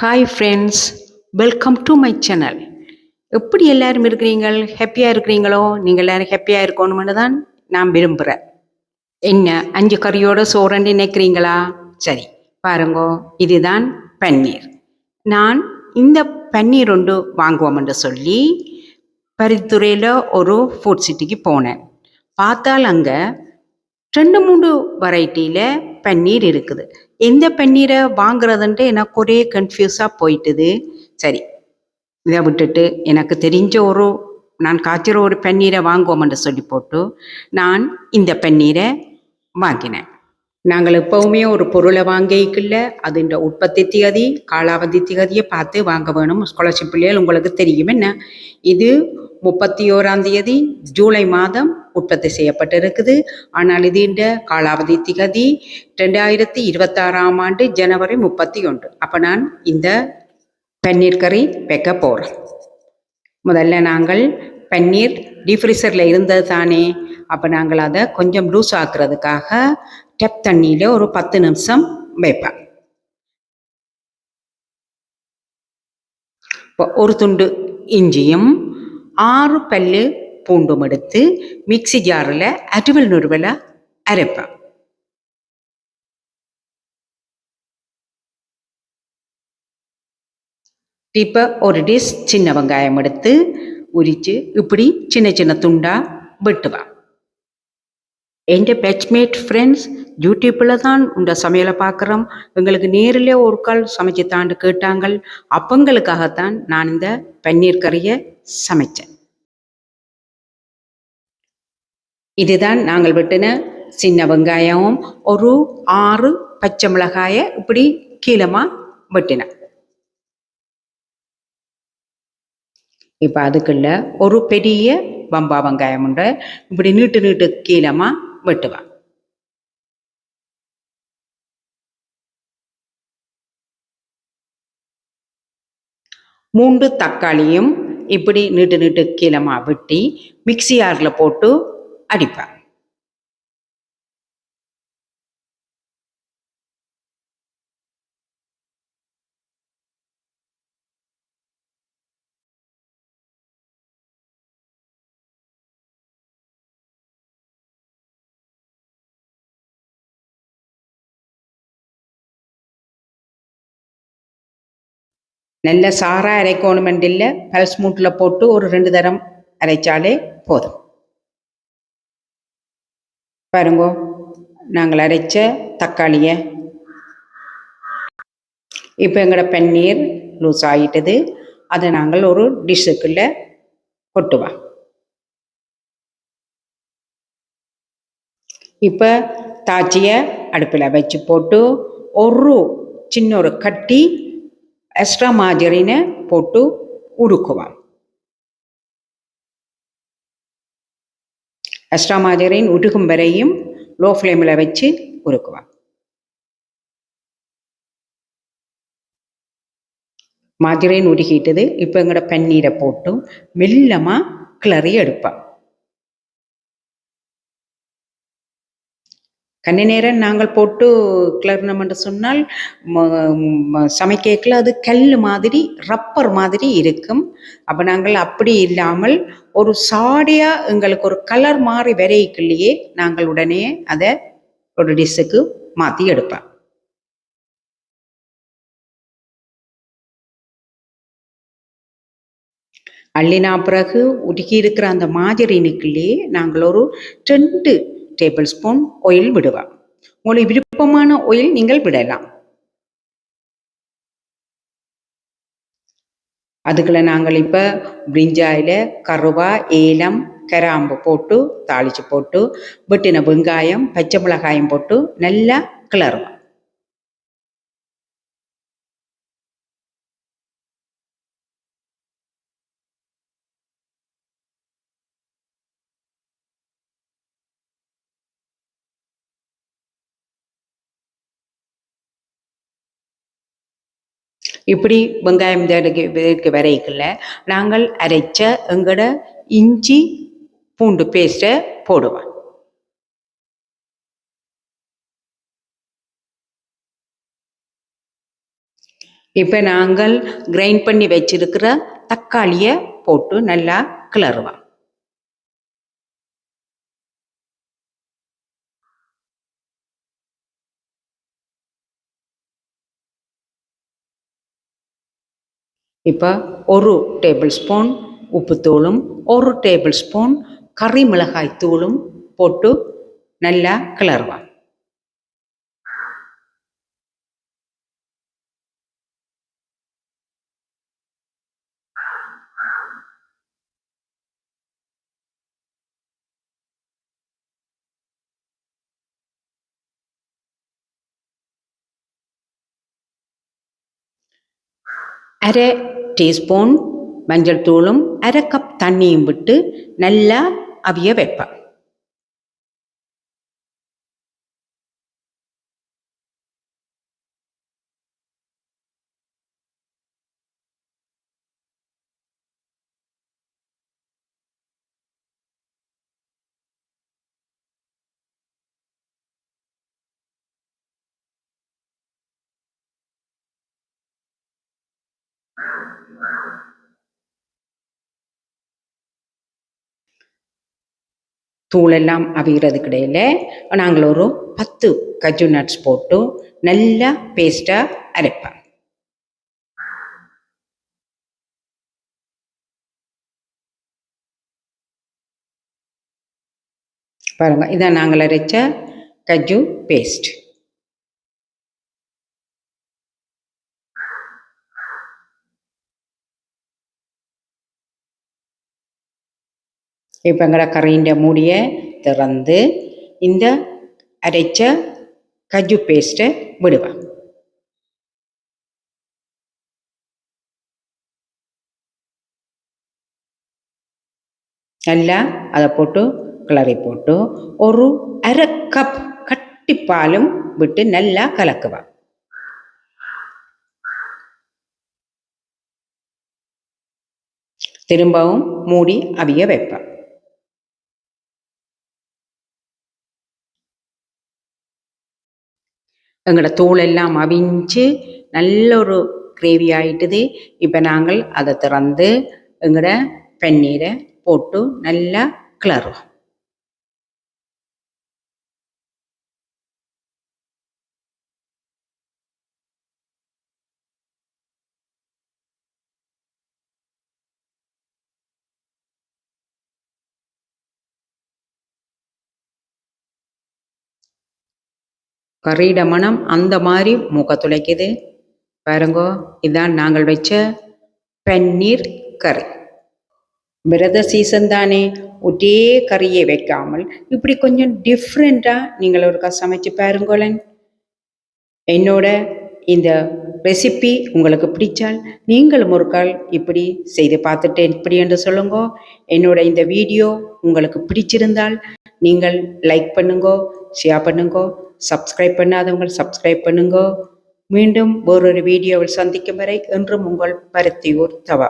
Hi friends welcome to my channel எப்படி எல்லாரும் இருக்கிறீங்கள்? ஹாப்பியாக இருக்கிறீங்களோ? நீங்கள் எல்லோரும் ஹாப்பியாக இருக்கணும்னு தான் நான் விரும்புகிறேன் என்ன அஞ்சு கறியோட சோறன்னு நினைக்கிறீங்களா? சரி பாருங்கோ. இதுதான் பன்னீர். நான் இந்த பன்னீர் ஒன்று வாங்குவோம்னு சொல்லி பரித்துறையில் ஒரு ஃபுட் சிட்டிக்கு போனேன். பார்த்தால் அங்கே ரெண்டு மூணு வெரைட்டியில் பன்னீர் இருக்குது. எந்த பன்னீரை வாங்குறதுன்ட்டு எனக்கு ஒரே கன்ஃபியூஸாக போயிட்டுது. சரி இதை விட்டுட்டு எனக்கு தெரிஞ்ச ஒரு நான் காய்ச்சிற ஒரு பன்னீரை வாங்குவோம்னு சொல்லி போட்டு நான் இந்த பன்னீரை வாங்கினேன். நாங்கள் எப்பவுமே ஒரு பொருளை வாங்கிக்கல அதுன்ற உற்பத்தி திகதி காலாவதி திகதியை பார்த்து வாங்க வேணும். ஸ்காலர்ஷிப் பிள்ளைகள் உங்களுக்கு தெரியும் என்ன? இது முப்பத்தி ஓராம் தேதி ஜூலை மாதம் உற்பத்தி செய்யப்பட்டிருக்குது. ஆனால் இதுன்ற காலாவதி திகதி ரெண்டாயிரத்தி இருபத்தாறாம் ஆண்டு ஜனவரி முப்பத்தி ஒன்று அப்போ நான் இந்த பன்னீர் கறி வைக்க போகிறேன் முதல்ல நாங்கள் பன்னீர் டீஃப்ரீசரில் இருந்தது தானே. அப்போ நாங்கள் அதை கொஞ்சம் லூஸ் ஆக்குறதுக்காக டெப் தண்ணியில் ஒரு பத்து நிமிஷம் வைப்பேன் இப்போ ஒரு துண்டு இஞ்சியும் ஆறு பல்லு பூண்டும் எடுத்து மிக்ஸி ஜாரில் அருவல் நுருவலை அரைப்பேன் இப்போ ஒரு டிஷ் சின்ன வெங்காயம் எடுத்து உரித்து இப்படி சின்ன சின்ன துண்டா வெட்டுவேன் എൻ്റെ பேட்ச்மேட் ஃப்ரெண்ட்ஸ் யூடியூப்பில் தான் இந்த சமையலை பார்க்குறோம். எங்களுக்கு நேரில் ஒரு கால் சமைச்சு தாண்டு கேட்டாங்கள். அப்பங்களுக்காகத்தான் நான் இந்த பன்னீர் கறியை சமைச்சேன். இதுதான் நாங்கள் வெட்டின சின்ன வெங்காயமும். ஒரு ஆறு பச்சை மிளகாயை இப்படி கீழமாக வெட்டினேன். இப்போ அதுக்குள்ள ஒரு பெரிய பம்பா வெங்காயம் உண்டு இப்படி நீட்டு நீட்டு கீழமாக வெட்டுவேன். மூன்று தக்காளியும் இப்படி நீட்டு நீட்டு கீழமாக வெட்டி மிக்ஸி ஆரில் போட்டு அடிப்பேன். நல்ல சாரா இல்லை பல்ஸ் மூட்டில் போட்டு ஒரு ரெண்டு தரம் அரைச்சாலே போதும். பாருங்கோ நாங்கள் அரைச்ச தக்காளியை. இப்போ எங்களோட பன்னீர் லூஸ் ஆகிட்டது அதை நாங்கள் ஒரு டிஷ்ஷுக்குள்ள கொட்டுவோம். இப்போ தாச்சியை அடுப்பில் வச்சு போட்டு ஒரு சின்ன ஒரு கட்டி எக்ஸ்ட்ரா மாஜரினை போட்டு உருக்குவோம் எக்ஸ்ட்ரா மாஜரின் உருகும் வரையும் லோ ஃப்ளேமில் வச்சு உருக்குவோம் மாஜரின் உருகிட்டது இப்போ எங்களோட பன்னீரை போட்டு மெல்லமாக கிளறி எடுப்பேன் கண்ணி நேரம் நாங்கள் போட்டு கிளறினோம் என்று சொன்னால் சமைக்கல அது கல் மாதிரி ரப்பர் மாதிரி இருக்கும். அப்போ நாங்கள் அப்படி இல்லாமல் ஒரு சாடியாக எங்களுக்கு ஒரு கலர் மாறி வரைக்குள்ளேயே நாங்கள் உடனே அதை ஒரு டிஷ்ஷுக்கு மாற்றி எடுப்பேன் அள்ளினா பிறகு உருகி இருக்கிற அந்த மாதிரினுக்குள்ளேயே நாங்கள் ஒரு ரெண்டு டேபிள் ஸ்பூன் ஆயில் விடுவேன் உங்களுக்கு விருப்பமான ஆயில் நீங்கள் விடலாம். அதுக்குள்ள நாங்கள் இப்போ பிரிஞ்சாயில் கருவா ஏலம் கராம்பு போட்டு தாளித்து போட்டு வெட்டின வெங்காயம் பச்சை மிளகாயம் போட்டு நல்லா கிளறுவோம். இப்படி வெங்காயம் இதற்கு வரைக்குள்ள நாங்கள் அரைச்ச எங்களோட இஞ்சி பூண்டு பேஸ்ட்டை போடுவோம். இப்போ நாங்கள் கிரைண்ட் பண்ணி வச்சிருக்கிற தக்காளியை போட்டு நல்லா கிளறுவோம். இப்போ ஒரு டேபிள் ஸ்பூன் உப்புத்தூளும் ஒரு டேபிள் ஸ்பூன் கறி மிளகாய் தூளும் போட்டு நல்லா கிளறுவோம் அரை டீஸ்பூன் மஞ்சள் தூளும் அரை கப் தண்ணியும் விட்டு நல்லா அவிய வைப்பேன். தூளெல்லாம் அவிகிறதுக்கு இடையில நாங்கள் ஒரு பத்து கஜு நட்ஸ் போட்டு நல்லா பேஸ்ட்டாக அரைப்பேன் பாருங்க இதான் நாங்கள் அரைச்ச கஜு பேஸ்ட் இப்போ எங்களோட கறியின் மூடியை திறந்து இந்த அரைச்ச கஜு பேஸ்ட்டை விடுவேன் நல்லா அதை போட்டு கிளறி போட்டு ஒரு அரை கப் கட்டிப்பாலும் விட்டு நல்லா கலக்குவேன் திரும்பவும் மூடி அவிய வைப்பேன் எங்களோட தோலெல்லாம் அவிஞ்சு நல்ல ஒரு கிரேவி ஆயிட்டுது. இப்போ நாங்கள் அதை திறந்து எங்களோட பன்னீரை போட்டு நல்லா கிளறுவோம். கறியிட மனம் அந்த மாதிரி மூக்க துளைக்குது பாருங்கோ இதான் நாங்கள் வச்ச பன்னீர் கறி. விரத சீசன் தானே ஒரே கறியை வைக்காமல் இப்படி கொஞ்சம் டிஃப்ரெண்ட்டாக நீங்கள் ஒருக்கா சமைச்சு பாருங்கோலன் என்னோட இந்த ரெசிபி உங்களுக்கு பிடிச்சால் நீங்களும் ஒரு கால் இப்படி செய்து பார்த்துட்டு இப்படி என்று சொல்லுங்க என்னோட இந்த வீடியோ உங்களுக்கு பிடிச்சிருந்தால் நீங்கள் லைக் பண்ணுங்கோ ஷேர் பண்ணுங்கோ சப்ஸ்கிரைப் பண்ணாதவங்க சப்ஸ்கிரைப் பண்ணுங்க. மீண்டும் வேறொரு வீடியோவில் சந்திக்கும் வரை என்றும் உங்கள் பருத்தியூர் தவா.